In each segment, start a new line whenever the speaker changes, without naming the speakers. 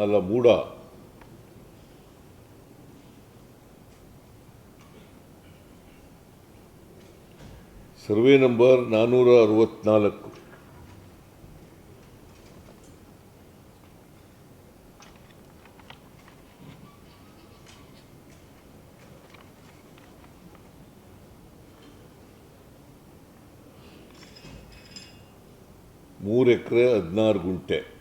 ಅಲ್ಲ ಮೂಡ. Survey number ನಾನ್ನೂರ ಅರವತ್ನಾಲ್ಕು ಮೂರು ಎಕರೆ ಹದಿನಾರು ಗುಂಟೆ.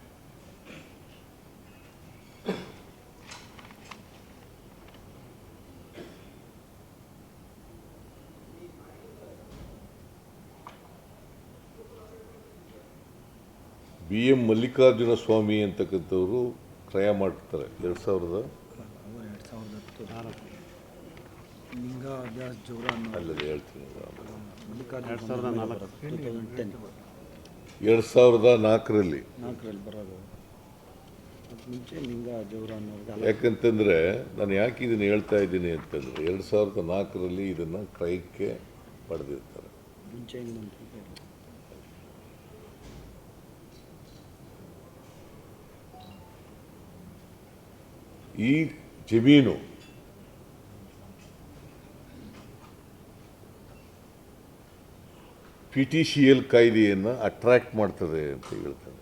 ಬಿ ಎಂ ಮಲ್ಲಿಕಾರ್ಜುನ ಸ್ವಾಮಿ ಅಂತಕ್ಕಂಥವರು ಕ್ರಯ ಮಾಡ್ತಾರೆ. ಎರಡು ಸಾವಿರದ
ಎರಡು ಸಾವಿರದ ಜೋರ
ಅಲ್ಲದೆ ಹೇಳ್ತೀನಿ
ಮಲ್ಲಿಕಾರ್ಜುನ ಎರಡು ಸಾವಿರದ ನಾಲ್ಕು.
ಎರಡು ಸಾವಿರದ ನಾಲ್ಕರಲ್ಲಿ.
ನಾಲ್ಕರಲ್ಲಿ ಬರೋದು. ಮುಂಚೆ ಲಿಂಗ ಜೋರ
ಯಾಕಂತಂದರೆ ನಾನು ಯಾಕೆ ಇದನ್ನು ಹೇಳ್ತಾ ಇದ್ದೀನಿ ಅಂತಂದರೆ ಎರಡು ಸಾವಿರದ ನಾಲ್ಕರಲ್ಲಿ ಇದನ್ನು ಕ್ರೈಕ್ಕೆ ಪಡೆದಿರ್ತಾರೆ.
ಮುಂಚೆ ಹೆಂಗೆ ನಮ್ಮ
ಈ ಜಮೀನು ಪಿ ಟಿ ಸಿ ಎಲ್ ಕಾಯ್ದೆಯನ್ನು ಅಟ್ರಾಕ್ಟ್ ಮಾಡ್ತದೆ ಅಂತ ಹೇಳ್ತಾರೆ.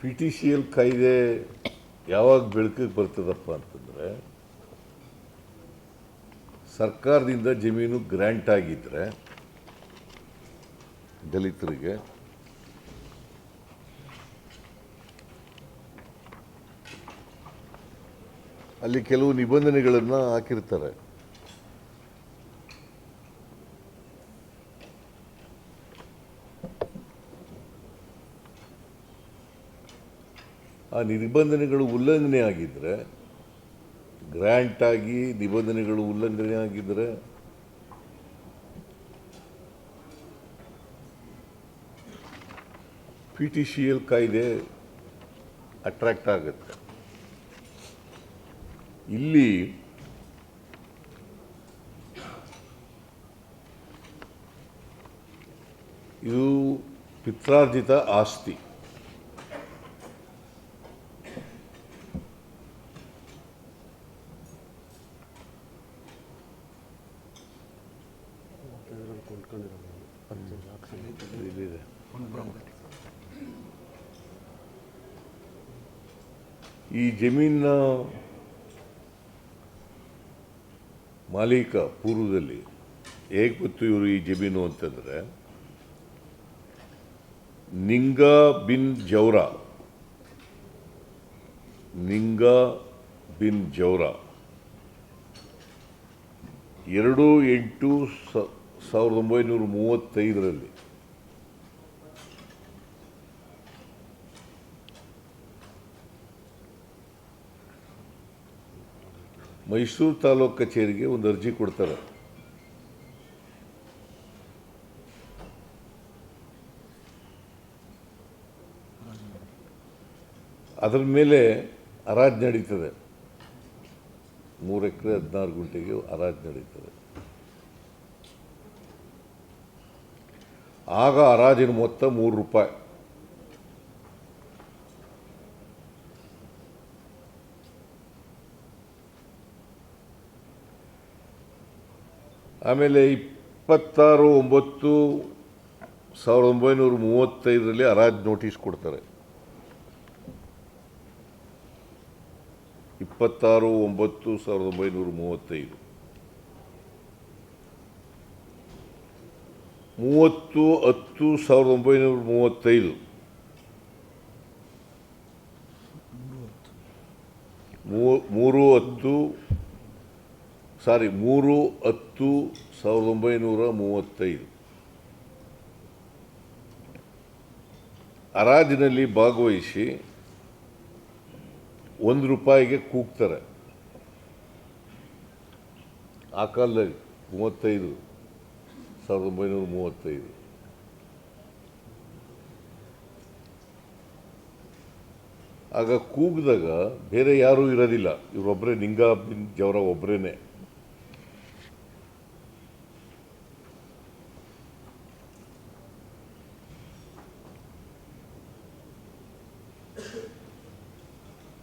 ಪಿ ಟಿ ಸಿ ಎಲ್ ಕಾಯ್ದೆ ಯಾವಾಗ ಬೆಳಕಿಗೆ ಬರ್ತದಪ್ಪ ಅಂತಂದರೆ ಸರ್ಕಾರದಿಂದ ಜಮೀನು ಗ್ರ್ಯಾಂಟ್ ಆಗಿದ್ದರೆ ದಲಿತರಿಗೆ ಅಲ್ಲಿ ಕೆಲವು ನಿಬಂಧನೆಗಳನ್ನು ಹಾಕಿರ್ತಾರೆ. ಆ ನಿಬಂಧನೆಗಳು ಉಲ್ಲಂಘನೆ ಆಗಿದ್ದರೆ ಗ್ರ್ಯಾಂಟ್ ಆಗಿ ನಿಬಂಧನೆಗಳು ಉಲ್ಲಂಘನೆ ಆಗಿದ್ದರೆ ಪಿ ಟಿ ಸಿ ಎಲ್ ಕಾಯ್ದೆ ಅಟ್ರಾಕ್ಟ್ ಆಗುತ್ತೆ. ಇಲ್ಲಿ ಇದು ಪಿತ್ರಾರ್ಜಿತ ಆಸ್ತಿ. ಈ ಜಮೀನ ಮಾಲೀಕ ಪೂರ್ವದಲ್ಲಿ ಹೇಗೆ ಗೊತ್ತು ಇವರು ಈ ಜಮೀನು ಅಂತಂದರೆ, ನಿಂಗ ಬಿನ್ ಜೌರ, ನಿಂಗ ಬಿನ್ ಜೌರ ಎರಡು ಎಂಟು ಸಾವಿರದ ಒಂಬೈನೂರ ಮೂವತ್ತೈದರಲ್ಲಿ ಮೈಸೂರು ತಾಲೂಕು ಕಚೇರಿಗೆ ಒಂದು ಅರ್ಜಿ ಕೊಡ್ತಾರೆ. ಅದರ ಮೇಲೆ ಹರಾಜು ನಡೀತದೆ. ಮೂರು ಎಕರೆ ಹದಿನಾರು ಗುಂಟೆಗೆ ಹರಾಜು ನಡೀತದೆ. ಆಗ ಹರಾಜಿನ ಮೊತ್ತ ಮೂರು ರೂಪಾಯಿ. ಆಮೇಲೆ ಇಪ್ಪತ್ತಾರು, ಒಂಬತ್ತು, ಸಾವಿರದ ಒಂಬೈನೂರ ಮೂವತ್ತೈದರಲ್ಲಿ ಅರಾಜ್ ನೋಟಿಸ್ ಕೊಡ್ತಾರೆ. ಇಪ್ಪತ್ತಾರು, ಒಂಬತ್ತು, ಸಾವಿರದ ಒಂಬೈನೂರ ಮೂವತ್ತೈದು. ಮೂವತ್ತು, ಹತ್ತು, ಸಾವಿರದ ಒಂಬೈನೂರ ಮೂವತ್ತೈದು. ಮೂರು, ಹತ್ತು ಸಾರಿ, ಮೂರು ಹತ್ತು ಸಾವಿರದ ಒಂಬೈನೂರ ಮೂವತ್ತೈದು. ಹರಾಜಿನಲ್ಲಿ ಭಾಗವಹಿಸಿ ಒಂದು ರೂಪಾಯಿಗೆ ಕೂಗ್ತಾರೆ. ಆ ಕಾಲದಲ್ಲಿ ಮೂವತ್ತೈದು ಸಾವಿರದ ಒಂಬೈನೂರ ಮೂವತ್ತೈದು. ಆಗ ಕೂಗಿದಾಗ ಬೇರೆ ಯಾರೂ ಇರೋದಿಲ್ಲ. ಇವರೊಬ್ಬರೇ ನಿಂಗ ಬಿನ್ ಜವರ ಒಬ್ಬರೇನೆ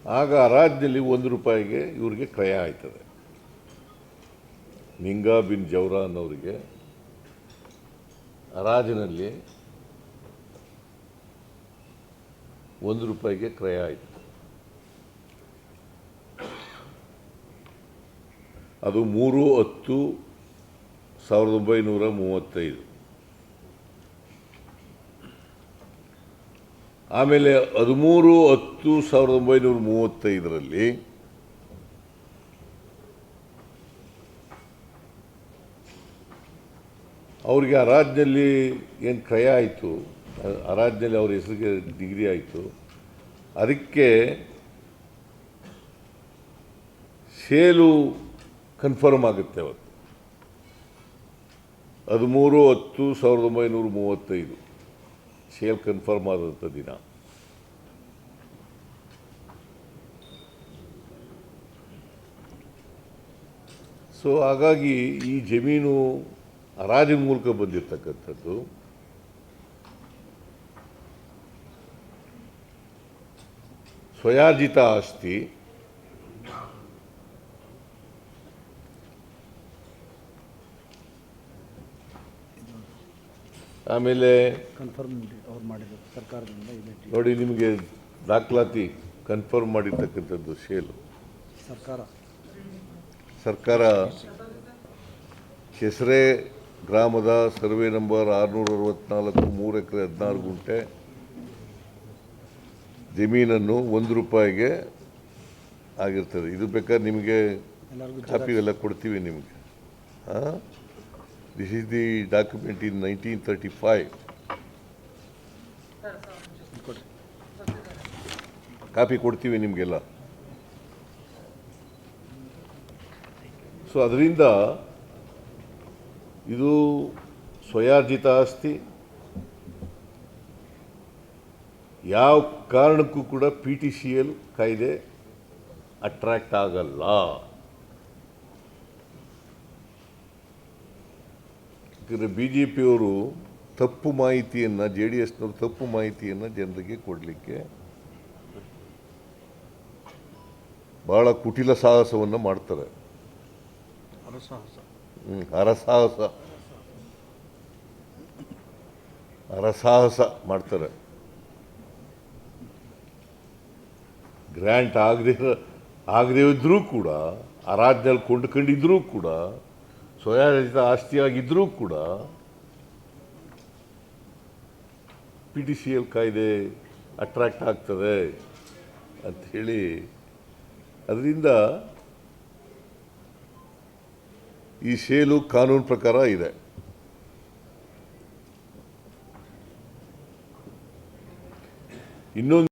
ಆಗ ರಾಜ್ಯದಲ್ಲಿ ಒಂದು ರೂಪಾಯಿಗೆ ಇವರಿಗೆ ಕ್ರಯ ಆಯ್ತದೆ. ನಿಂಗಾ ಬಿನ್ ಜೌರಾ ಅನ್ನೋರಿಗೆ ರಾಜನಲ್ಲಿ ಒಂದು ರೂಪಾಯಿಗೆ ಕ್ರಯ ಆಯಿತು. ಅದು ಮೂರು ಹತ್ತು ಸಾವಿರದ ಒಂಬೈನೂರ ಮೂವತ್ತೈದು. ಆಮೇಲೆ ಹದಿಮೂರು ಹತ್ತು ಸಾವಿರದ ಒಂಬೈನೂರ ಮೂವತ್ತೈದರಲ್ಲಿ ಅವ್ರಿಗೆ ರಾಜ್ಯದಲ್ಲಿ ಏನು ಕ್ರಯ ಆಯಿತು ರಾಜ್ಯದಲ್ಲಿ ಅವ್ರ ಹೆಸರಿಗೆ ಡಿಗ್ರಿ ಆಯಿತು. ಅದಕ್ಕೆ ಸೇಲು ಕನ್ಫರ್ಮ್ ಆಗುತ್ತೆ ಅವತ್ತು. ಹದಿಮೂರು ಹತ್ತು ಸಾವಿರದ ಒಂಬೈನೂರ ಮೂವತ್ತೈದು. ಸೇಲ್ ಕನ್ಫರ್ಮ್ ಆದಂಥ ದಿನ. ಸೊ ಹಾಗಾಗಿ ಈ ಜಮೀನು ಹರಾಜಿನ ಮೂಲಕ ಬಂದಿರತಕ್ಕಂಥದ್ದು. ಸ್ವಯಾರ್ಜಿತ ಆಸ್ತಿ. ಆಮೇಲೆ
ಕನ್ಫರ್ಮ್ ಅವ್ರು ಮಾಡಿದ್ರು ಸರ್ಕಾರದಿಂದ ಇದೆ
ನೋಡಿ ನಿಮಗೆ ದಾಖಲಾತಿ ಕನ್ಫರ್ಮ್ ಮಾಡಿರ್ತಕ್ಕಂಥದ್ದು ಶೇಲು.
ಸರ್ಕಾರ.
ಸರ್ಕಾರ ಕೆಸರೆ ಗ್ರಾಮದ ಸರ್ವೆ ನಂಬರ್ ಆರುನೂರ ಅರವತ್ನಾಲ್ಕು ಮೂರು ಎಕರೆ ಹದಿನಾರು ಗುಂಟೆ ಜಮೀನನ್ನು ಒಂದು ರೂಪಾಯಿಗೆ ಆಗಿರ್ತದೆ. ಇದು ಬೇಕಾದ್ರೆ ನಿಮಗೆ ಕಾಪಿ ಎಲ್ಲ ಕೊಡ್ತೀವಿ ನಿಮಗೆ. This the document in nineteen thirty five copy ಕೊಡ್ತೀವಿ ನಿಮಗೆಲ್ಲ. ಸೊ ಅದರಿಂದ ಇದು ಸ್ವಯಾರ್ಜಿತ ಆಸ್ತಿ. ಯಾವ ಕಾರಣಕ್ಕೂ ಕೂಡ ಪಿ ಟಿ ಸಿ ಎಲ್ ಕಾಯ್ದೆ ಅಟ್ರಾಕ್ಟ್ ಆಗಲ್ಲ. ಯಾಕಂದರೆ ಬಿ ಜೆ ಪಿಯವರು ತಪ್ಪು ಮಾಹಿತಿಯನ್ನು ಜೆ ಡಿ ಎಸ್ನವರು ತಪ್ಪು ಮಾಹಿತಿಯನ್ನು ಜನರಿಗೆ ಕೊಡಲಿಕ್ಕೆ ಭಾಳ ಕುಟಿಲ ಸಾಹಸವನ್ನು ಮಾಡ್ತಾರೆ. ಹರಸಾಹಸ ಹರಸಾಹಸ ಮಾಡ್ತಾರೆ. ಗ್ರ್ಯಾಂಟ್ ಆಗದೆ ಆಗದೇ ಇದ್ರೂ ಕೂಡ ಹರಾಜ್ನಲ್ಲಿ ಕೊಂಡ್ಕೊಂಡಿದ್ರೂ ಕೂಡ ಸ್ವಯಾಜಿತ ಆಸ್ತಿಯಾಗಿದ್ದರೂ ಕೂಡ ಪಿ ಟಿ ಸಿ ಎಲ್ ಕಾಯ್ದೆ ಅಟ್ರಾಕ್ಟ್ ಆಗ್ತದೆ ಅಂಥೇಳಿ ಅದರಿಂದ ಈ ಸೇಲು ಕಾನೂನು ಪ್ರಕಾರ ಇದೆ. ಇನ್ನೊಂದು